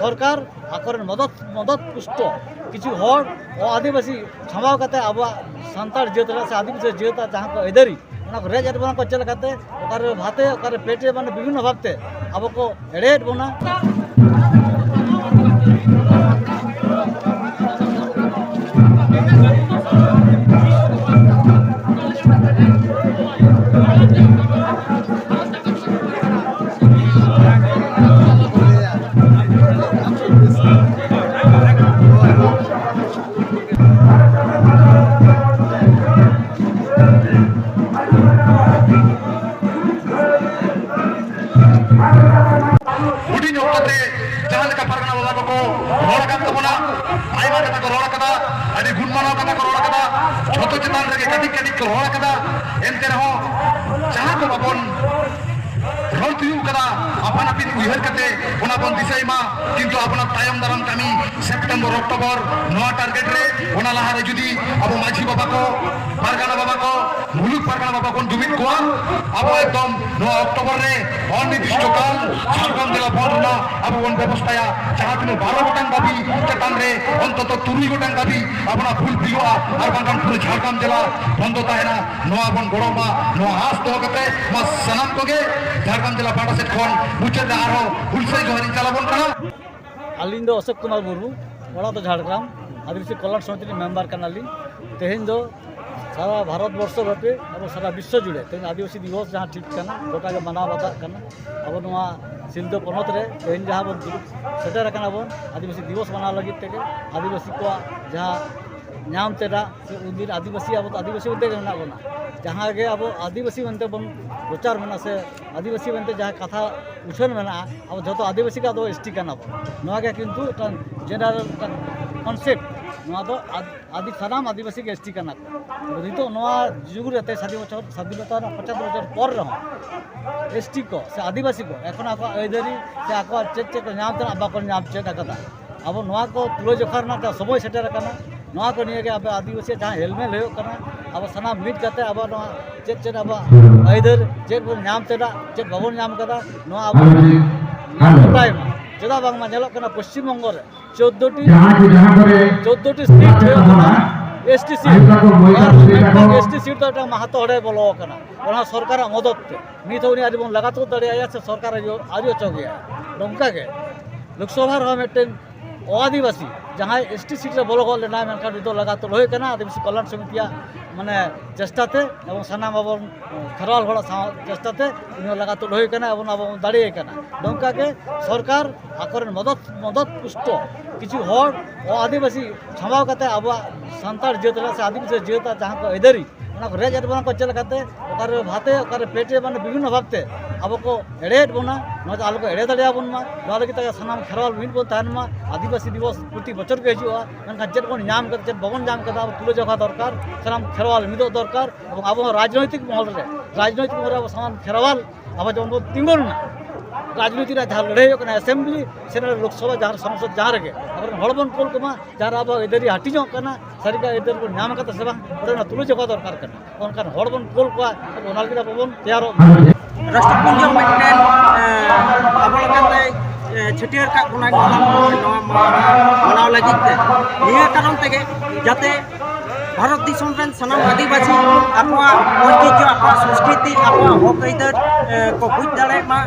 সরকার আকরেন মদত মদত পুষ্ট কিছু হড় ও আদিবাসী ছামাও কাতে আবহাওয়া সান্তাড় জিয়ত সে আদিবাসী জিয়ত যাহা কো এদেরি ᱚᱱᱟ ᱠᱚ ᱨᱮᱡ ᱮᱫ ᱵᱚᱱᱟ ᱠᱚ ᱪᱮᱫ ᱞᱮᱠᱟᱛᱮ ᱚᱠᱟᱨᱮ ᱵᱷᱟᱛᱮ ᱚᱠᱟᱨᱮ ᱯᱮᱴᱮ ᱢᱟᱱᱮ ᱵᱤᱵᱷᱤᱱᱱᱚ ᱵᱷᱟᱵᱛᱮ ᱟᱵᱚ ᱠᱚ ᱮᱲᱮᱭᱮᱫ ᱵᱚᱱᱟ ᱦᱩᱰᱤᱧ ᱚᱠᱛᱚ ᱛᱮ ᱡᱟᱦᱟᱸ ᱞᱮᱠᱟ ᱯᱟᱨᱜᱟᱱᱟ ᱵᱟᱵᱟ ᱠᱚᱠᱚ ᱨᱚᱲ ᱟᱠᱟᱫ ᱛᱟᱵᱚᱱᱟ ᱟᱭᱢᱟ ᱠᱟᱛᱷᱟ ᱠᱚ ᱨᱚᱲ ᱟᱠᱟᱫᱟ ᱟᱹᱰᱤ ᱜᱩᱱᱢᱟᱱᱟᱣ ᱠᱟᱛᱷᱟ ᱠᱚ ᱨᱚᱲ ᱟᱠᱟᱫᱟ ᱡᱷᱚᱛᱚ ᱪᱮᱛᱟᱱ ᱨᱮᱜᱮ ᱠᱟᱹᱴᱤᱡ ᱠᱟᱹᱴᱤᱡ ᱠᱚ ᱨᱚᱲ ᱟᱠᱟᱫᱟ ᱮᱱᱛᱮ ᱨᱮᱦᱚᱸ ᱡᱟᱦᱟᱸ ᱠᱚ ᱵᱟᱵᱚᱱ ᱨᱚᱲ ᱛᱤᱭᱳᱜ ᱠᱟᱫᱟ ইহের কাতে ওনাপন দিশাইমা কিন্তু আপনার তায়ম দারাম কামি সেপ্টেম্বর, অক্টোবর, নয়া টার্গেট রে ওনা লাহারে যদি আবো মাঝি বাবা কো পারগানা বাবা কো মুলুক পারগানা বাবা কোন জুমিত কোয়ান আবো একদম নয়া অক্টোবর রে অনির্দিষ্টকাল ঝাড়গ্রাম জেলা বন্ধ আবো ওন ব্যবস্থায়, যাহা তিনি বারো গোটান দাবি চেতান রে অন্তত তুরুই গোটান দাবি আপনার ফুল পিওয়া আর বাঙ্গান পুরো ঝাড়গ্রাম জেলা বন্ধ তাহেনা নয়া বন গড়মা, নয়া হাস দহ কাতে মা সানাম কগে ঝাড়গ্রাম জেলা পাটাসেট খন মুচেদ ᱟᱨᱦᱚᱸ ᱦᱩᱞᱥᱟᱹᱭ ᱡᱚᱦᱟᱨᱤᱧ ᱪᱟᱞᱟᱵᱚᱱ ᱠᱟᱱᱟ ᱟᱹᱞᱤᱧ ᱫᱚ ᱚᱥᱳᱠ ᱠᱩᱢᱟᱨ ᱢᱩᱨᱢᱩ ᱚᱲᱟᱜ ᱫᱚ ᱡᱷᱟᱲᱜᱨᱟᱢ আদিবাসী কল্যাণ সমিতির মেম্বার কানালিন তেহেন দো সারা ভারতবর্ষ ব্যাপী এবং সারা বিশ্ব জুড়ে। তেহেন আদিবাসী দিবস যা ঠিক কানা, গোটা কে মানা বাতা কানা আবো নোয়া সিলদো পনত রে তেহেন যাহা বন সেটার কানা বন আদিবাসী দিবস মানা লাগি থেকে আদিবাসী কোয়া যাহা ᱧᱟᱢ ᱛᱮᱱᱟᱜ ᱥᱮ ᱩᱱᱫᱤᱱ ᱟᱹᱫᱤᱵᱟᱹᱥᱤ ᱟᱵᱚ ᱟᱹᱫᱤᱵᱟᱹᱥᱤ ᱢᱮᱱᱛᱮ ᱢᱮᱱᱟᱜ ᱵᱚᱱᱟ ᱡᱟᱦᱟᱸ ᱜᱮ ᱟᱵᱚ ᱟᱹᱫᱤᱵᱟᱹᱥᱤ ᱢᱮᱱᱛᱮ ᱵᱚᱱ ᱯᱨᱚᱪᱟᱨ ᱢᱮᱱᱟᱜᱼᱟ ᱥᱮ ᱟᱹᱫᱤᱵᱟᱹᱥᱤ ᱢᱮᱱᱛᱮ ᱡᱟᱦᱟᱸ ᱠᱟᱛᱷᱟ ᱩᱪᱷᱟᱹᱱ ᱢᱮᱱᱟᱜᱼᱟ ᱟᱵᱚ ᱡᱚᱛᱚ ᱟᱹᱫᱤᱵᱟᱹᱥᱤ ᱜᱮ ᱟᱫᱚ ᱮᱥᱴᱤ ᱠᱟᱱᱟ ᱵᱚᱱ ᱱᱚᱣᱟ ᱜᱮ ᱠᱤᱱᱛᱩ ᱢᱤᱫᱴᱟᱝ ᱡᱮᱱᱟᱨᱮᱞ ᱢᱤᱫᱴᱟᱝ ᱠᱚᱱᱥᱮᱯᱴ ᱱᱚᱣᱟ ᱫᱚ আদি সারাম আদিবাসী এসটি কানা নিত যুগরে স্বাধীন বছর স্বাধীনতার পচাশ বছর পর রহ এসটি কো সে আদিবাসী কো এখন আকো আইদারি সে আকো চেক চেক নাম বাকো নাম চেক আকদা আবো নোয়া কো তুলো জখার না সময় সেটার কানা ᱱᱚᱣᱟ ᱠᱚ ᱱᱤᱭᱮ ᱜᱮ ᱟᱵᱚ ᱟᱹᱫᱤᱵᱟᱹᱥí ᱡᱟᱦᱟᱸ ᱦᱮᱞᱢᱮᱞ ᱦᱩᱭᱩᱜ ᱠᱟᱱᱟ ᱟᱵᱚ ᱥᱟᱱᱟᱢ ᱢᱤᱫ ᱠᱟᱛᱮ ᱟᱵᱚ ᱱᱚᱣᱟ ᱪᱮᱫ ᱪᱮᱫ ᱟᱵᱚᱣᱟᱜ ᱟᱹᱭᱫᱟᱹᱨ ᱪᱮᱫ ᱵᱚᱱ ᱧᱟᱢ ᱛᱮᱱᱟᱜ ᱪᱮᱫ ᱵᱟᱵᱚᱱ ᱧᱟᱢ ᱠᱟᱫᱟ ᱱᱚᱣᱟ ᱟᱵᱚ ᱧᱟᱢ ᱜᱚᱴᱟᱭ ᱢᱟ ᱪᱮᱫᱟᱜ ᱵᱟᱝᱢᱟ ᱧᱮᱞᱚᱜ ᱠᱟᱱᱟ ᱯᱚᱥᱪᱤᱢ ᱵᱚᱝᱜᱚ ᱨᱮ ᱪᱳᱫᱫᱳᱴᱤ চোদ্দোটি সিট হয়ে গেল এসটি সিট আর এসটি সিট তো একটা মাহাতো হড়ে বলো কানা ওনা সরকারের মদত তে নিত উনি আজ বন লাগাতো দাঁড়িয়ে আছে সরকার আজও চগিয়া নমকা গে লোকসভা ᱨᱮᱦᱚᱸ ᱟᱹᱫᱤᱵᱟᱹᱥᱤ ᱡᱟᱦᱟᱸᱭ ᱮᱥ ᱴᱤ ᱥᱤᱴ ᱨᱮ ᱵᱚᱞᱚ ᱜᱚᱫ ᱞᱮᱱᱟᱭ ᱢᱮᱱᱠᱷᱟᱱ ᱱᱤᱛᱚᱜ ᱞᱟᱜᱟᱛᱚᱨ ᱦᱩᱭ ᱠᱟᱱᱟ ᱟᱹᱫᱤᱵᱟᱹᱥᱤ ᱠᱚᱞᱞᱟᱱ ᱥᱚᱢᱤᱛᱤᱭᱟᱜ ᱢᱟᱱᱮ ᱪᱮᱥᱴᱟᱛᱮ ᱮᱵᱚᱝ ᱥᱟᱱᱟᱢ ᱟᱵᱚᱱ ᱠᱷᱮᱨᱣᱟᱞ ᱦᱚᱲᱟᱜ ᱪᱮᱥᱴᱟᱛᱮ ᱩᱱᱤ ᱞᱟᱜᱟᱛᱚᱨ ᱦᱩᱭ ᱠᱟᱱᱟ ᱮᱵᱚᱝ ᱟᱵᱚ ᱵᱚᱱ ᱫᱟᱲᱮᱭ ᱠᱟᱱᱟ ᱱᱚᱝᱠᱟ ᱜᱮ ᱥᱚᱨᱠᱟᱨ ᱟᱠᱚᱨᱮᱱ ᱢᱚᱫᱚᱛ ᱢᱚᱫᱚᱛ ᱯᱩᱥᱴᱚ ᱠᱤᱪᱷᱩ ᱦᱚᱲ ᱟᱹᱫᱤᱵᱟᱹᱥᱤ ᱥᱟᱢᱵᱟᱣ ᱠᱟᱛᱮ ᱟᱵᱚᱣᱟᱜ ᱥᱟᱱᱛᱟᱲ ᱡᱟᱹᱛ ᱨᱮ ᱥᱮ ᱟᱹᱫᱤᱵᱟᱹᱥᱤ ᱡᱟᱹᱛᱟᱜ ᱡᱟᱦᱟᱸ ᱠᱚ ᱟᱹᱭᱫᱟᱹᱨᱤ ᱚᱱᱟ ᱠᱚ ᱨᱮᱡ ᱮᱫ ᱵᱚᱱᱟ ᱠᱚ ᱪᱮᱫ ᱞᱮᱠᱟᱛᱮ ᱚᱠᱟᱨᱮ ᱵᱷᱟᱛᱮ ᱚᱠᱟᱨᱮ ᱯᱮᱴᱮ ᱢᱟᱱᱮ ᱵᱤᱵᱷᱤᱱᱱᱚ ᱵᱷᱟᱵᱛᱮ ᱟᱵᱚᱠᱚ ᱮᱲᱮᱭᱮᱫ ᱵᱚᱱᱟ ᱱᱚᱣᱟᱛᱮ ᱟᱞᱚᱠᱚ ᱮᱲᱮ ᱫᱟᱲᱮᱭᱟᱵᱚᱱ ᱢᱟ ᱱᱚᱣᱟ ᱞᱟᱹᱜᱤᱫ ᱛᱮ ᱥᱟᱱᱟᱢ ᱠᱷᱮᱨᱣᱟᱞ ᱢᱤᱫ ᱵᱚᱱ ᱛᱟᱦᱮᱱ ᱢᱟ ᱟᱹᱫᱤᱵᱟᱹᱥᱤ ᱫᱤᱵᱚᱥ ᱯᱨᱚᱛᱤ ᱵᱚᱪᱷᱚᱨ ᱜᱮ ᱦᱤᱡᱩᱜᱼᱟ ᱢᱮᱱᱠᱷᱟᱱ ᱪᱮᱫ ᱵᱚᱱ ᱧᱟᱢ ᱠᱟᱫᱟ ᱪᱮᱫ ᱵᱟᱵᱚᱱ ᱧᱟᱢ ᱠᱟᱫᱟ ᱟᱵᱚ ᱛᱩᱞᱟᱹᱡᱚᱠᱷᱟ ᱫᱚᱨᱠᱟর ᱥᱟᱱᱟᱢ ᱠᱷᱮᱨᱣᱟᱞ ᱢᱤᱫᱚᱜ ᱫᱚᱨᱠᱟᱨ ᱮᱵᱚᱝ ᱟᱵᱚ ᱦᱚᱸ ᱨᱟᱡᱽᱱᱳᱭᱛᱤᱠ ᱢᱚᱦᱚᱞ ᱨᱮ ᱨᱟᱡᱽᱱᱳᱭᱛᱤᱠ ᱢᱚᱦᱚᱞ ᱨᱮ ᱟᱵᱚ ᱥᱟᱱᱟᱢ ᱠᱷᱮᱨᱣᱟল ᱟᱵᱚ ᱡᱮᱢᱚᱱ ᱵᱚᱱ ᱛᱤᱸᱜᱩᱱ ᱢᱟ রাজনীতি না যাহা লড়াই হোক না অ্যাসেম্বলি সে লোকসভা যার সংসদ যার রেগে আবার হড়বন কোল কমা যার আবার এদের হাঁটি যোগ কানা সারিকা এদের কো নাম কাতা সেবা ওরা তুলে যোগা দরকার কানা অনকান হড়বন কোল কোয়া ওনালগিরা পবন তৈয়ার ᱨᱟᱥᱴᱨᱚᱯᱩᱱᱡᱚ ᱢᱤᱫᱴᱮᱱ ᱟᱵᱚ ᱞᱮᱠᱟᱛᱮ ᱪᱷᱟᱹᱴᱭᱟᱹᱨ ᱠᱟᱜ ᱵᱚᱱᱟᱭ ᱱᱚᱣᱟ ᱢᱟᱱᱟᱣ ᱞᱟᱹᱜᱤᱫ ᱛᱮ ᱱᱤᱭᱟᱹ ᱠᱟᱨᱚᱱ ᱛᱮᱜᱮ ᱡᱟᱛᱮ ᱵᱷᱟᱨᱚᱛ ᱫᱤᱥᱚᱢ ᱨᱮᱱ ᱥᱟᱱᱟᱢ ᱟᱹᱫᱤᱵᱟᱹᱥᱤ ᱟᱠᱚᱣᱟᱜ ᱳᱭᱛᱤᱡᱡᱚ ᱟᱠᱚᱣᱟᱜ ᱥᱚᱝᱥᱠᱨᱤᱛᱤ ᱟᱠᱚᱣᱟᱜ ᱦᱚᱠ ᱟᱹᱭᱫᱟᱹᱨ ᱠᱚ ᱵᱩᱡᱽ ᱫᱟᱲᱮᱭᱟᱜ ᱢᱟ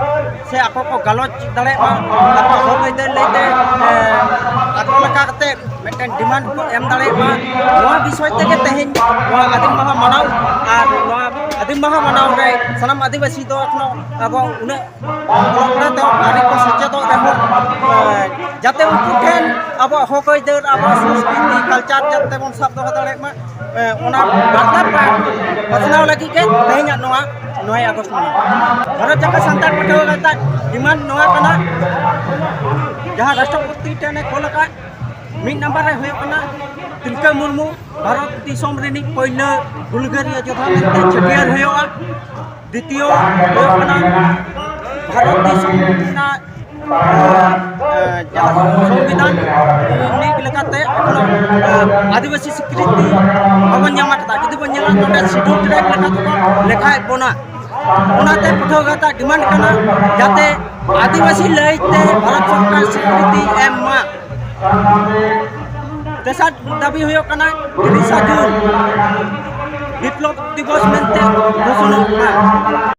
ᱥᱮ ᱟᱠᱚ ᱠᱚ ᱜᱟᱞᱚᱪ ᱫᱟᱲᱮᱭᱟᱜ ᱢᱟ ᱟᱠᱚᱣᱟᱜ ᱦᱚᱠ ᱟᱹᱭᱫᱟᱹᱨ ᱞᱟᱹᱭᱛᱮ ᱟᱠᱚ ᱞᱮᱠᱟ ᱠᱟᱛᱮᱫ ᱢᱤᱫᱴᱮᱱ ᱰᱤᱢᱟᱱᱰ ᱠᱚ ᱮᱢ ᱫᱟᱲᱮᱭᱟᱜ ᱢᱟ ᱱᱚᱣᱟ ᱵᱤᱥᱚᱭ ᱛᱮᱜᱮ ᱛᱮᱦᱮᱧ ᱱᱚᱣᱟ ᱟᱹᱫᱤᱢ ᱢᱟᱦᱟ ᱢᱟᱱᱟᱣ ᱟᱨ ᱱᱚᱣᱟ ᱟᱹᱫᱤᱢ ᱢᱟᱦᱟ ᱢᱟᱱᱟᱣ ᱨᱮ ᱥᱟᱱᱟᱢ ᱟᱹᱫᱤᱵᱟᱹᱥᱤ ᱫᱚ ᱮᱠᱷᱚᱱᱚ ᱩᱱᱟᱹᱜ ᱚᱞᱚᱜ ᱯᱟᱲᱦᱟᱜ ᱟᱹᱰᱤ ᱠᱚ ᱥᱮᱪᱮᱫᱚᱜ ᱨᱮᱦᱚᱸ ᱡᱟᱛᱮ ᱩᱱᱠᱩ ᱴᱷᱮᱱ ᱟᱵᱚᱣᱟᱜ ᱦᱚᱠ ᱟᱹᱭᱫᱟᱹᱨ ᱟᱵᱚᱣᱟᱜ ᱥᱚᱝᱥᱠᱨᱤᱛᱤ ᱠᱟᱞᱪᱟᱨ ᱡᱟᱛᱮ ᱵᱚᱱ ᱥᱟᱵ ᱫᱚᱦᱚ ᱫᱟᱲᱮᱭᱟᱜ ᱢᱟ ᱚᱱᱟ ᱵᱟᱨᱛᱟ ᱯᱟᱥᱱᱟᱣ ᱞᱟᱹᱜᱤᱫ ᱜᱮ ᱛᱮᱦᱮᱧᱟᱜ ᱱᱚᱣᱟ ᱱᱚᱭ ᱟᱜᱚᱥᱴ ᱵᱷᱟᱨᱚᱛ ᱡᱟᱠᱟ ᱥᱟᱱᱛᱟᱲ ᱯᱟᱹᱴᱷᱩᱣᱟᱹ ᱜᱟᱛᱟᱠ ᱰᱤᱢᱟᱱᱰ ᱱᱚᱣᱟ ᱠᱟᱱᱟ ᱡᱟᱦᱟᱸ ᱨᱟᱥᱴᱨᱚᱯᱚᱛᱤ ᱴᱷᱮᱱᱮ ᱠᱚᱞ ᱟᱠᱟᱫ ᱢᱤᱫ ᱱᱟᱢᱵᱟᱨ ᱨᱮ ᱦᱩᱭᱩᱜ ᱠᱟᱱᱟ ᱛᱤᱞᱠᱟᱹ ᱢᱩᱨᱢᱩ ᱵᱷᱟᱨᱚᱛ ᱫᱤᱥᱚᱢ ᱨᱤᱱᱤᱡ ᱯᱳᱭᱞᱳ ᱦᱩᱞᱜᱟᱹᱨᱤᱭᱟᱹ ᱡᱚᱫᱷᱟ ᱢᱮᱱᱛᱮ ᱪᱷᱟᱹᱴᱭᱟᱹᱨ ᱦᱩᱭᱩᱜᱼᱟ ᱫᱤᱛᱤᱭᱚ ᱦᱩᱭᱩᱜ ᱠᱟᱱᱟ ᱵᱷᱟᱨᱚᱛ ᱫᱤᱥᱚᱢ ᱨᱮᱱᱟᱜ সংবিধান ᱱᱤᱡ ᱞᱮᱠᱟᱛᱮ ᱮᱠᱷᱚᱱᱚ আদিবাসী স্বীকৃতি ᱵᱟᱵᱚᱱ ᱧᱟᱢ ᱟᱠᱟᱫᱟ ᱡᱩᱫᱤ ᱵᱚᱱ ᱧᱮᱞᱟ ᱱᱚᱰᱮ ᱥᱤᱰᱩᱞ ᱴᱨᱟᱭᱤᱵ ᱞᱮᱠᱟ ᱛᱮᱠᱚ ᱞᱮᱠᱷᱟᱭᱮᱫ ᱵᱚᱱᱟ ᱚᱱᱟᱛᱮ ᱯᱟᱹᱴᱷᱩᱣᱟᱹ ᱜᱟᱶᱛᱟ ᱰᱤᱢᱟᱱᱰ ᱠᱟᱱᱟ ᱡᱟᱛᱮ আদিবাসী ᱞᱟᱹᱭᱛᱮ ভারত সরকার স্বীকৃতি এম মা ᱛᱮᱥᱟᱨ ᱫᱟᱵᱤ ᱦᱩᱭᱩᱜ ᱠᱟᱱᱟ ᱛᱤᱨᱤᱥᱟ ᱡᱩᱱ ᱵᱤᱯᱞᱚᱵ ᱫᱤᱵᱚᱥ ᱢᱮᱱᱛᱮ ᱜᱷᱳᱥᱚᱱᱟ